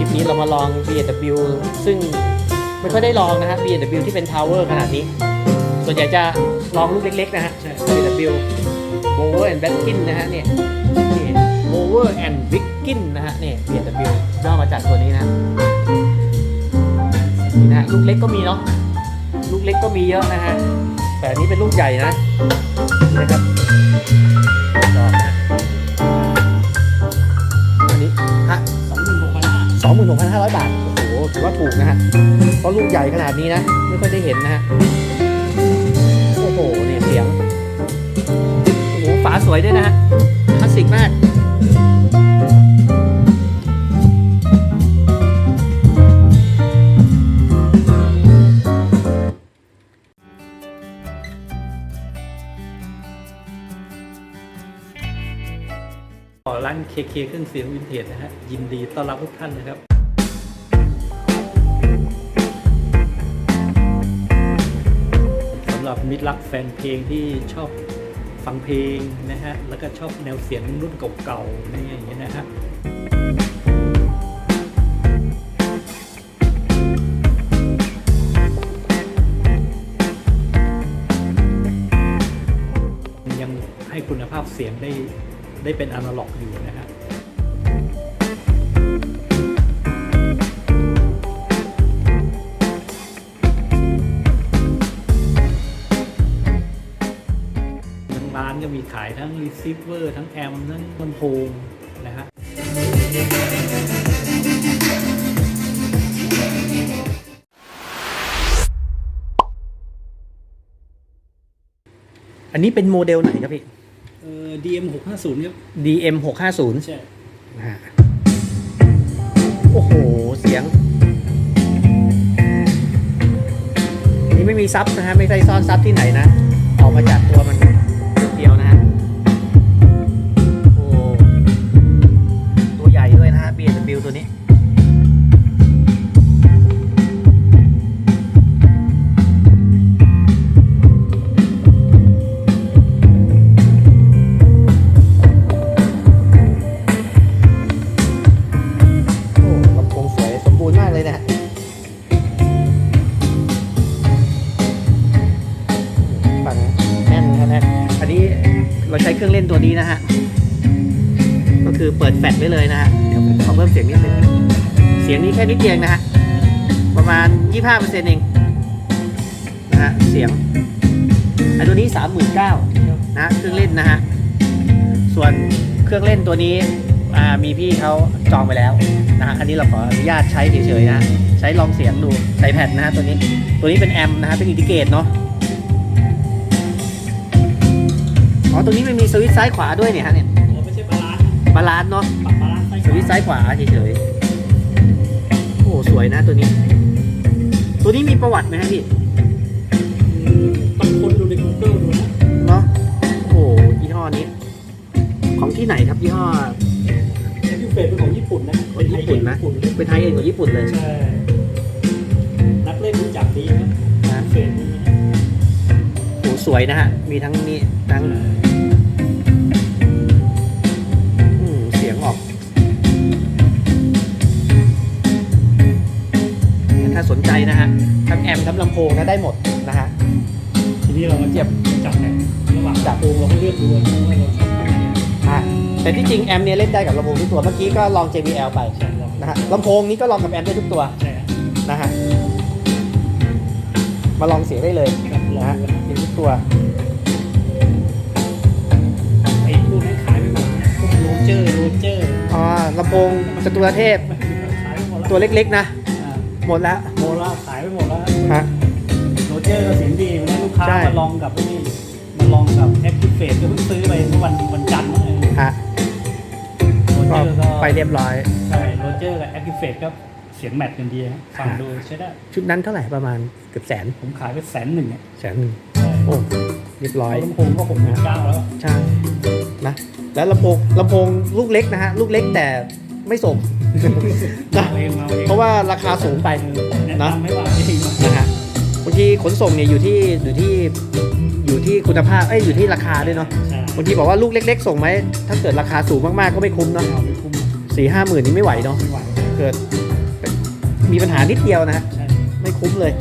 ลิปนี้เรามาลอง B&W ซึ่งไม่ค่อยได้ลองนะฮะ B&W ที่เป็นทาวเวอร์ขนาดนี้ ส่วนใหญ่จะลองลูกเล็กๆนะฮะใช่ B&W Mower and Batkin นะฮะเนี่ยนี่ Mower and Wickin นะฮะเนี่ย B&W ย่อมาจากตัวนี้นะนี่นะฮะลูกเล็กก็มีเนาะลูกเล็กก็มีเยอะนะฮะแต่นี้เป็นลูกใหญ่นะนี่นะครับ 16,500 บาท โอ้โห ถือว่าถูกนะฮะ เพราะลูกใหญ่ขนาดนี้นะ ไม่ค่อยได้เห็นนะฮะ โอ้โห เนี่ยเสียง โอ้โห ฝาสวยด้วยนะฮะ คลาสสิกมากร้านเคเคเครื่องเสียงวินเทจนะฮะ ยินดีต้อนรับทุกท่านนะครับ รับมิตรรักแฟนเพลงที่ชอบฟังเพลงนะฮะ แล้วก็ชอบแนวเสียงรุ่นเก่าๆนี่อย่างเงี้ยนะฮะยังให้คุณภาพเสียงได้ได้เป็นอนาล็อกอยู่นะฮะ ทั้งร้านก็มีขายทั้งรีเซิเวอร์ทั้งแอมป์ทั้งลำโพงนะฮะอันนี้เป็นโมเดลไหนครับพี่เอ่อ DM 650ครับ DM 650ใช่ นะฮะโอ้โห เสียง นี่ไม่มีซับนะฮะ ไม่ได้ซ่อนซับที่ไหนนะ ออกมาจากตัวมัน เครื่องเล่นตัวนี้นะฮะ ก็คือเปิดแฟลชไว้เลยนะฮะ เดี๋ยวผมขอเพิ่มเสียงนิดนึง เสียงนี้แค่นิดเดียวนะฮะ ประมาณ 25%เองนะฮะ เสียงไอันตัวนี้ 39,000นะเครื่องเล่นนะฮะ ส่วนเครื่องเล่นตัวนี้มีพี่เขาจองไปแล้วนะฮะ อันนี้เราขออนุญาตใช้เฉยๆนะใช้ลองเสียงดูใส่แผ่นนะฮะตัวนี้ ตัวนี้เป็นแอมป์นะฮะ เป็นอินดิเกตเนาะ ตรงนี้มันมีสวิตช์ซ้ายขวาด้วยเนี่ยฮะเนี่ยอ๋อไม่ใช่บาลานซ์บาลานซ์เนาะปรับบาลานซ์สวิตช์ซ้ายขวาเฉยๆโอ้สวยนะตัวนี้ ตัวนี้มีประวัติไหมฮะพี่อืมต้องค้นดูใน Google ดูนะเนาะโอ้ยี่ห้อนี้ ของที่ไหนครับยี่ห้อแอคทิเฟตเป็นของญี่ปุ่นนะเป็นญี่ปุ่นนะเป็นไทยเอ็นญี่ปุ่นเป็นไทยเองของญี่ปุ่นเลยใช่นักเล่นรู้จักดีนะนะเฟตนี่นะโอ้สวยนะฮะมีทั้งนี้ทั้ง สนใจนะฮะทั้งแอมป์ทั้งลำโพงนะได้หมดนะฮะทีนี้เรามาจับจับแหนระหว่างจับโงเราก็เลือกดูว่าเราชอบอันไหนอะแต่ที่จริงแอมป์เนี่ยเล่นได้กับลำโพงทุกตัวเมื่อกี้ก็ลอง JBL ไปใช่เรานะฮะลำโพงนี้ก็ลองกับแอมป์ได้ทุกตัวใช่ฮะนะฮะมาลองเสียงได้เลยครับลนะองฮะดูนะเป็นทุกตัวไอ้พวกนั้นขายไปหมดพวกโรเจอร์โรเจอร์อ๋อลำโพงจตุรเทพขายไปหมดแล้วตัวเล็กๆนะอ่า หมดแล้วโมล่าขายไปหมดแล้วฮะ โรเจอร์ก็เสียงดีวันนี้ลูกค้าใช่ มาลองกับไอ้นี่มาลองกับแอคทิเฟตก็เพิ่งซื้อไปเมื่อวันวันจันทร์มั้งฮะโรก็เจอร์ก็ไปเรียบร้อย ใช่โรเจอร์กับแอคทิเฟตก็เสียงแมทกันดีนะฟังดูใช้ได้ ชุดนั้นเท่าไหร่ประมาณเกือบแสนผมขายไปแสนหนึ่งเนี่ยแสนหนึ่งใช่โอ้เรียบร้อย ลำโพงก็หกหมื่นเก้าแล้วใช่นะแล้วลำโพงลำโพงลูกเล็กนะฮะ ลูกเล็กแต่ไม่สม นะเอาเองเอาเองเพราะว่าราคาสูงไป แนะนำไม่ว่าเองนะฮะบางทีขนส่งเนี่ยอยู่ที่อยู่ที่อยู่ที่คุณภาพเอ้ยอยู่ที่ราคาด้วยเนาะใช่บางทีบอกว่าลูกเล็ก ๆ ส่งไหมถ้าเกิดราคาสูงมากๆก็ไม่คุ้มเนาะเอาไม่คุ้มสี่ห้าหมื่นนี่ไม่ไหวเนาะไม่ไหวนเกิดมีปัญหานิดเดียวนะฮะใช่ไม่คุ้มเลย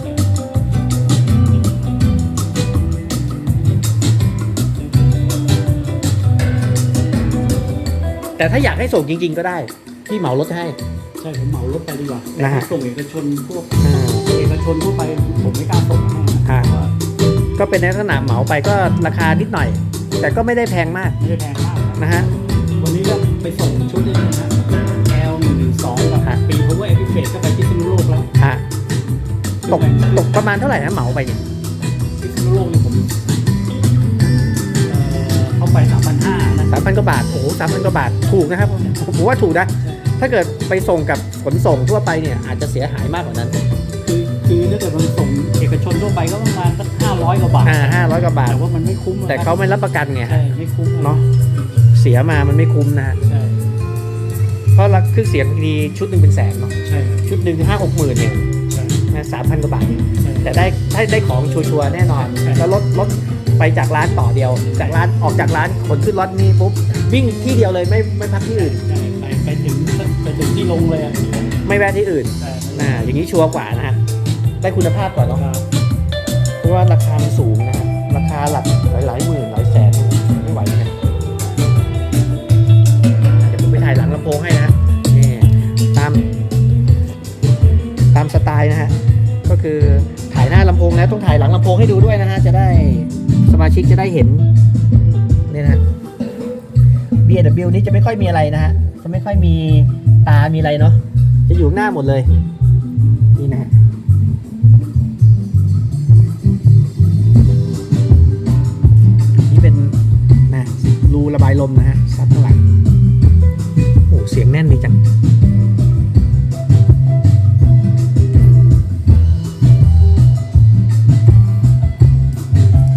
แต่ถ้าอยากให้ส่งจริง ๆ ก็ได้ พี่เหมารถให้ ใช่ผมเหมารถไปดีกว่าแต่นะฮะ ส่งเอกชนพวกอ่า เอกชนทั่วไปผมไม่กล้าส่งให้อ่า เพราะว่าก็เป็นในลักษณะเหมาไปก็ราคานิดหน่อย แต่ก็ไม่ได้แพงมากไม่ได้แพงมากนะฮะ วันนี้ก็ไปส่งชุดนี้นะฮะ L 1 1 2กับฮะ ปี Power e p i f a c e ก็ไปที่พิษณุโลกแล้วฮะตกตกประมาณเท่าไหร่นะเหมาไปเนี่ยพิษณุโลกนี่ผมเอ่อเข้าไป3,500นะสามพันกว่าบาทโอ้โหสามพันกว่าบาทถูกนะครับผมว่าถูกนะ ถ้าเกิดไปส่งกับขนส่งทั่วไปเนี่ยอาจจะเสียหายมากกว่านั้น คือคือถ้าเกิดมันส่งเอกชนทั่วไปก็ประมาณสัก500กว่าบาทอ่าห้าร้อยกว่าบาท แต่ว่ามันไม่คุ้มอะแต่เขาไม่รับประกันไงใช่ไม่คุ้มอเนาะเสียมามันไม่คุ้มนะฮะใช่เพราะละเครื่องเสียงทีชุดหนึ่งเป็นแสนเนาะใช่ครับชุดหนึ่งห้าหกหมื่นเนี่ยใช่สามพันกว่าบาทเองใช่แต่ได้ได้ได้ของชัวร์ๆแน่นอนใช่แล้วรถรถไปจากร้านต่อเดียว จากร้านออกจากร้านขนขึ้นรถนี่ปุ๊บวิ่งที่เดียวเลยไม่ไม่พักที่อื่นใช่ไปไปถึงไป ถึงที่ลงเลยอะไม่แวะที่อื่นใช่นะอย่างนี้ชัวร์กว่านะฮะได้คุณภาพกว่าเนาะครับเพราะว่าราคามันสูงนะฮะราคาหลักหลายหลายๆหมื่นหลายแสนไม่ไหวนะเดี๋ยวผมไปถ่ายหลังลำโพงให้นะฮะนี่ตามตามสไตล์นะฮะก็คือถ่ายหน้าลำโพงแล้วต้องถ่ายหลังลำโพงให้ดูด้วยนะฮะจะได้สมาชิกจะได้เห็นนี่นะฮะ B&W นี้จะไม่ค่อยมีอะไรนะฮะจะไม่ค่อยมี ตามีอะไรเนาะจะอยู่หน้าหมดเลยนี่นะฮะนี่เป็นนะรูระบายลมนะฮะซับข้างหลังโอ้เสียงแน่นดีจัง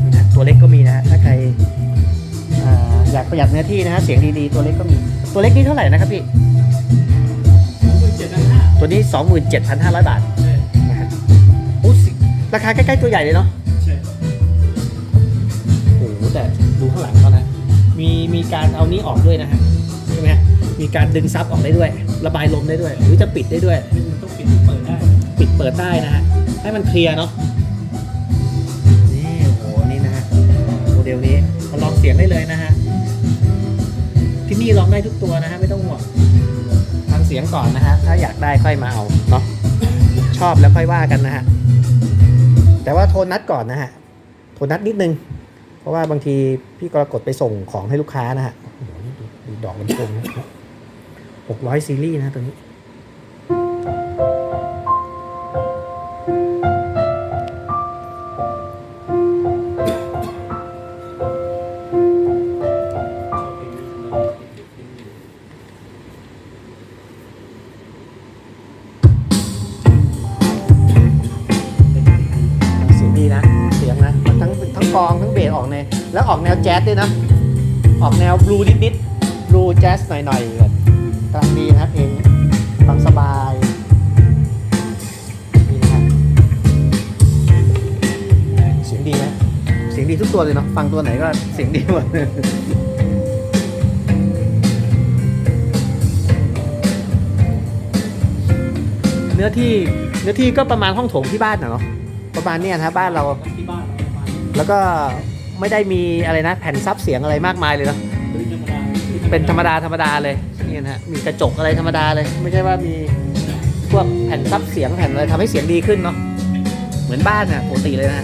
นี่นะตัวเล็กก็มีนะถ้าใครออยากประหยัดเนื้อที่นะฮะเสียงดีๆ ตัวเล็กก็มี ตัวเล็กนี่เท่าไหร่นะครับพี่ ตัวนี้ 27,500 บาทใช่นะฮะโอ้สิราคาใกล้ ๆ ตัวใหญ่เลยเนาะใช่โอ้โหแต่ดูข้างหลังเขานะ มีมีการเอานี้ออกด้วยนะฮะใช่ไหมฮะมีการดึงซับออกได้ด้วย ระบายลมได้ด้วย หรือจะปิดได้ด้วยไม่ต้องปิดเปิดได้ปิดเปิดได้นะฮะให้มันเคลียร์เนาะนี่โอ้โหนี่นะฮะโมเดลนี้มาลองเสียงได้เลยนะฮะที่นี่ลองได้ทุกตัวนะฮะไม่ต้องห่วงฟังเสียงก่อนนะฮะถ้าอยากได้ค่อยมาเอาเนาะชอบแล้วค่อยว่ากันนะฮะแต่ว่าโทรนัดก่อนนะฮะโทรนัดนิดนึง เพราะว่าบางทีพี่กรกฎไปส่งของให้ลูกค้านะฮะโอ้โหดูดอกมันตรงนะหกร้อยซีรีส์นะตัวนี้ แล้วออกแนวแจ๊สด้วยนะ ออกแนวบลูนิดๆบลูแจ๊สหน่อยๆแบบกำลังดีนะครับเพลงฟังสบายนี่นะฮะเสียงดีนะเสียงดีทุกตัวเลยเนาะฟังตัวไหนก็เสียงดีหมดเนื้อที่เนื้อที่ก็ประมาณห้องโถงที่บ้านน่ะเนาะประมาณเนี้ยนะบ้านเรา ที่บ้านเราประมาณนี้แล้วก็ ไม่ได้มีอะไรนะ แผ่นซับเสียงอะไรมากมายเลยเนาะเป็นธรรมดาธรรมดาเลยนี่นะฮะมีกระจกอะไรธรรมดาเลย ไม่ใช่ว่ามีพวกแผ่นซับเสียงแผ่นอะไรทำให้เสียงดีขึ้นเนาะเหมือนบ้านนะปกติเลยนะ